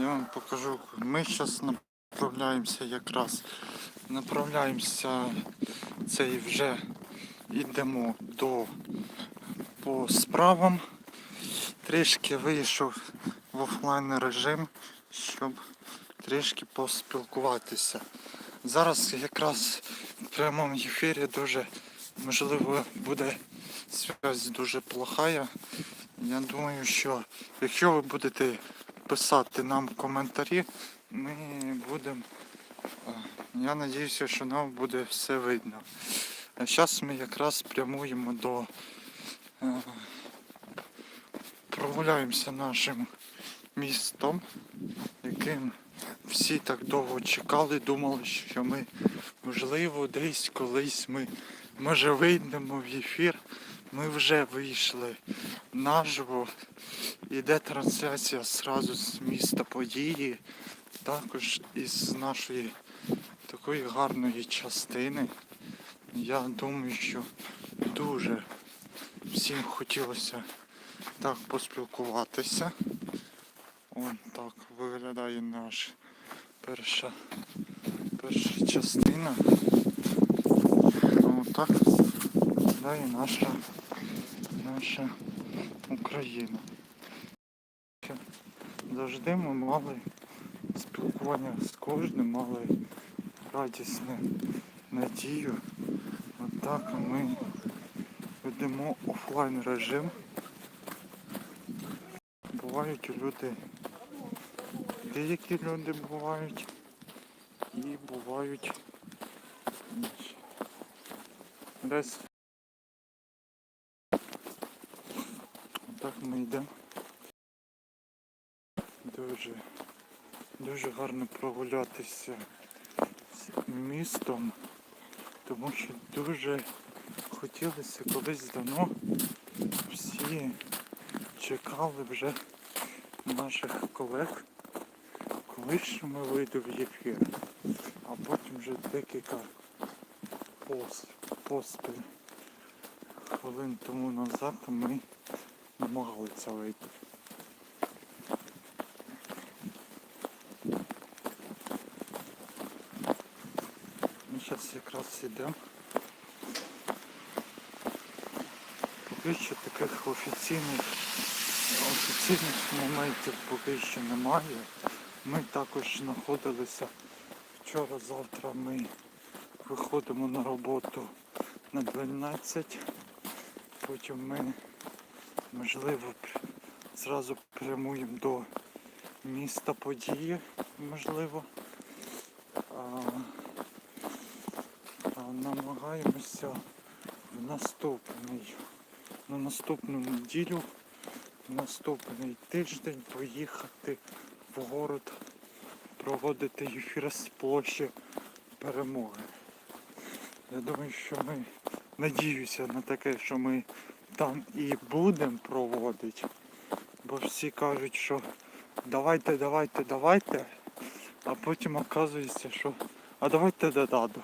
Я вам покажу. Ми зараз направляємося якраз. Направляємося цей вже йдемо до по справам. Трішки вийшов в офлайн режим, щоб трішки поспілкуватися. Зараз якраз в прямому ефірі дуже можливо буде зв'язь дуже плохая. Я думаю, що якщо ви будете писати нам коментарі, ми будемо. е, Я сподіваюся, що нам буде все видно. А зараз ми якраз прямуємо до. е, Прогуляємося нашим містом, яким всі так довго чекали, думали, що ми, можливо, десь колись ми може вийдемо в ефір. Ми вже вийшли наживо. Іде трансляція зразу з міста події, також із нашої такої гарної частини. Я думаю, що дуже всім хотілося так поспілкуватися. Ось так виглядає наша перша, перша частина. Ось так виглядає наша, наша Україна. Завжди ми мали спілкування з кожним, мали радісне надію. Отак ми ведемо офлайн режим. Бувають люди, деякі люди бувають і бувають. Десь так ми йдемо. Дуже, дуже гарно прогулятися з містом, тому що дуже хотілося колись давно всі чекали вже наших колег, коли ж ми вийду в ефір, а потім вже декілька пос, поспіль хвилин тому назад ми намагалися вийти. Ми зараз якраз йдемо. Поки що таких офіційних офіційних моментів поки що немає. Ми також знаходилися вчора-завтра ми виходимо на роботу на 12. Потім ми можливо зразу прямуємо до міста події, можливо. А, а намагаємося в наступний, на наступну неділю наступний тиждень поїхати в город проводити ефір з площі перемоги. Я думаю, що ми надіюся на таке, що ми там і будемо проводити. Бо всі кажуть, що давайте, давайте, давайте, а потім оказується, що а давайте не надо.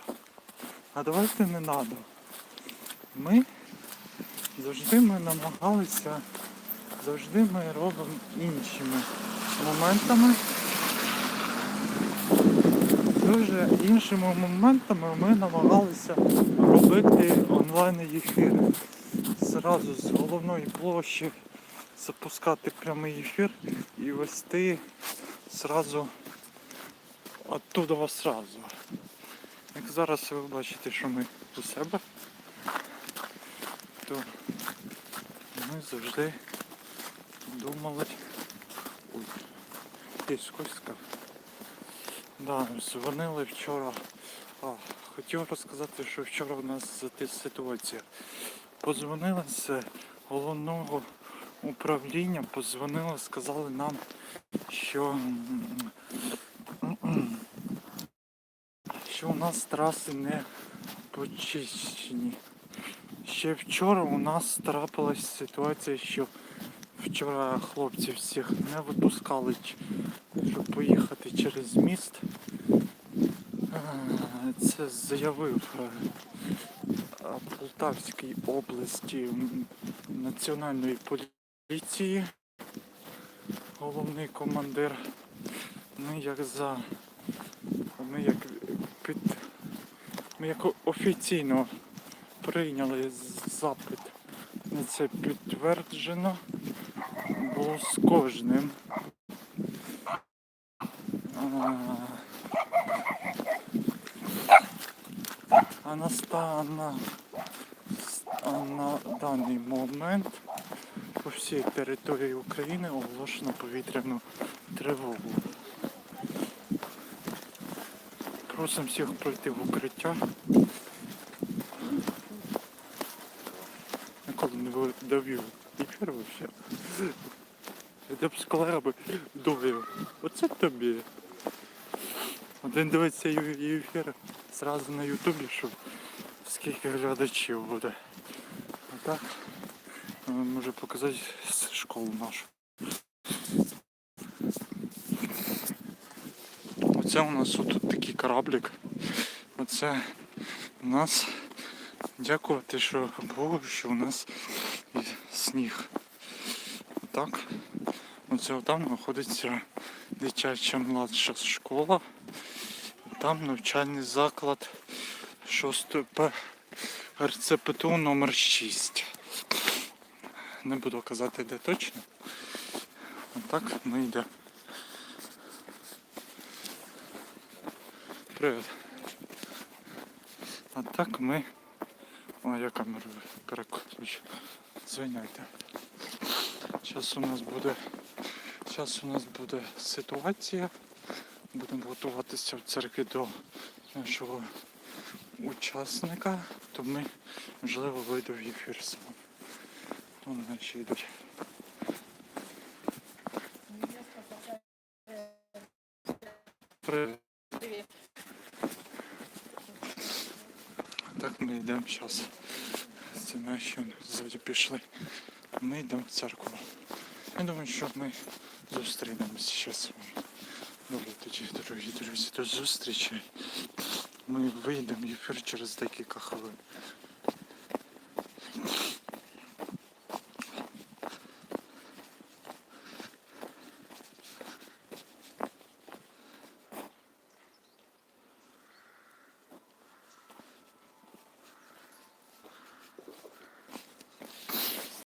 А давайте не надо. Ми завжди ми намагалися завжди ми робимо іншими моментами. Дуже іншими моментами ми намагалися робити онлайн ефіри. Зразу з головної площі запускати прямий ефір і вести зразу оттуда вас сразу. Як зараз ви бачите, що ми у себе, то ми завжди думали. Ой, є скользко. Да, дзвонили вчора. А, хотів розказати, що вчора в нас ситуація. Подзвонили з головного управління, подзвонили, сказали нам, що, що у нас траси не почищені. Ще вчора у нас трапилась ситуація, що вчора хлопці всіх не випускали, щоб поїхати через міст. Е, Це заявив е, Полтавській області національної поліції, головний командир. як за. Ми як під. Ми як офіційно прийняли запит. На це підтверджено. Було з кожним. А, на, на, даний момент по всій території України оголошено повітряну тривогу. Просимо всіх пройти в укриття. Ніколи не довів ефір вообще. Я б з колегами довів. Оце тобі. Один дивиться ефір зразу на Ютубі, щоб скільки глядачів буде. А так може показати школу нашу. Оце у нас тут такий кораблик. Оце у нас дякувати, що Богу, що у нас сніг. Так. Оце там знаходиться дитяча младша школа. Там навчальний заклад 6 П РЦПТУ номер 6. Не буду казати де точно. Отак ми йдемо. Привіт. А так ми. О, я камеру переключу. Звиняйте. Зараз у нас буде. Зараз у нас буде ситуація. Будемо готуватися в церкві до нашого учасника, то ми можливо вийду в ефір сам. Вон наші йдуть. Привіт. Так ми йдемо зараз. Це наші ззаді пішли. Ми йдемо в церкву. Я думаю, що ми зустрінемося зараз. Добре, тоді, дорогі друзі, до зустрічі. Ми вийдемо ефір через декілька хвилин.